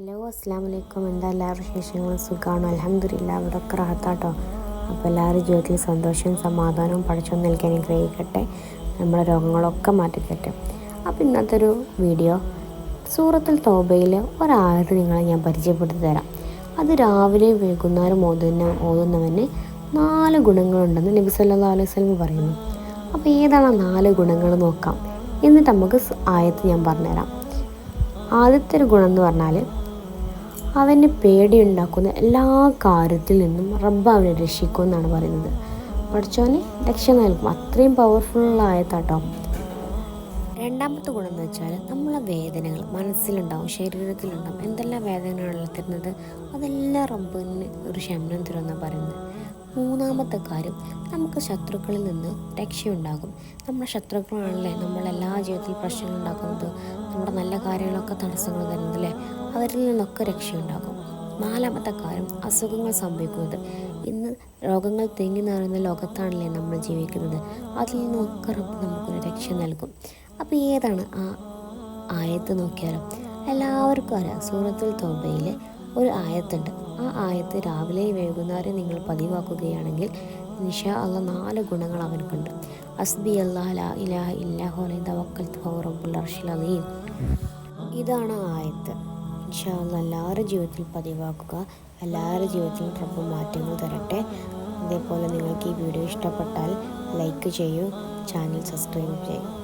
Hello അസ്സാം വലൈക്കും എന്താ എല്ലാവരുടെ വിശേഷങ്ങളും? സുഖമാണ് അലഹമില്ല ഇവിടെ ക്രാത്താട്ടോ അപ്പോൾ എല്ലാവരും ജീവിതത്തിൽ സന്തോഷവും സമാധാനവും പഠിച്ചു നൽകാൻ ഗ്രഹിക്കട്ടെ നമ്മുടെ രോഗങ്ങളൊക്കെ മാറ്റിക്കട്ടെ അപ്പോൾ ഇന്നത്തെ ഒരു വീഡിയോ സൂറത്തിൽ തോബയിൽ ഒരായത് നിങ്ങളെ ഞാൻ പരിചയപ്പെടുത്തി തരാം അത് രാവിലെ വൈകുന്നേരം ഓതുന്ന ഓതുന്നവന് നാല് ഗുണങ്ങളുണ്ടെന്ന് നബി സല്ലാ അലൈഹി സ്വലം പറയുന്നു. അപ്പോൾ ഏതാണ് നാല് ഗുണങ്ങൾ നോക്കാം. എന്നിട്ട് നമുക്ക് ആയത്ത് ഞാൻ പറഞ്ഞുതരാം. ആദ്യത്തെ ഒരു ഗുണം എന്ന് പറഞ്ഞാൽ അവന് പേടിയുണ്ടാക്കുന്ന എല്ലാ കാര്യത്തിൽ നിന്നും റബ്ബ് അവനെ രക്ഷിക്കും എന്നാണ് പറയുന്നത്. പഠിച്ചവന് രക്ഷ നൽകും. അത്രയും പവർഫുള്ളായ താട്ടോ രണ്ടാമത്തെ ഗുണം എന്ന് വെച്ചാൽ നമ്മളെ വേദനകൾ മനസ്സിലുണ്ടാവും ശരീരത്തിലുണ്ടാവും. എന്തെല്ലാം വേദനകളാണ് തരുന്നത് അതെല്ലാം റബ്ബിന് ഒരു ശമനം തരുമെന്നാണ് പറയുന്നത്. മൂന്നാമത്തെ കാര്യം നമുക്ക് ശത്രുക്കളിൽ നിന്ന് രക്ഷയുണ്ടാകും. നമ്മുടെ ശത്രുക്കളാണല്ലേ? നമ്മളെല്ലാ ജീവിതത്തിൽ പ്രശ്നങ്ങൾ ഉണ്ടാക്കുന്നത് നമ്മുടെ നല്ല കാര്യങ്ങളൊക്കെ തടസ്സങ്ങൾ തരുന്നത് അല്ലേ അവരിൽ നിന്നൊക്കെ രക്ഷയുണ്ടാകും. നാലാമത്തെ കാര്യം അസുഖങ്ങൾ സംഭവിക്കുന്നത്. ഇന്ന് രോഗങ്ങൾ തേങ്ങി നിറയുന്ന ലോകത്താണല്ലേ നമ്മൾ ജീവിക്കുന്നത്. അതിൽ നിന്നൊക്കെ നമുക്കൊരു രക്ഷ നൽകും. അപ്പോൾ ഏതാണ് ആ ആയത്ത് നോക്കിയാലും? എല്ലാവർക്കും അറിയാം സൂറത്തുൽ തോബയിലെ ഒരു ആയത്തുണ്ട്. ആ ആയത്ത് രാവിലെ വൈകുന്നേരം നിങ്ങൾ പതിവാക്കുകയാണെങ്കിൽ നിഷാ അല്ല നാല് ഗുണങ്ങൾ അവനക്കുണ്ട്. അസ്ബി അള്ളാഹ് ലാ ഇലാഹ ഇതാണ് ആയത്ത്. ഇൻഷാ അല്ല എല്ലാവരുടെ ജീവിതത്തിൽ പതിവാക്കുക. എല്ലാവരുടെ ജീവിതത്തിലും റബ്ബ് മാറ്റങ്ങൾ തരട്ടെ. അതേപോലെ നിങ്ങൾക്ക് ഈ വീഡിയോ ഇഷ്ടപ്പെട്ടാൽ ലൈക്ക് ചെയ്യൂ. ചാനൽ സബ്സ്ക്രൈബ് ചെയ്യൂ.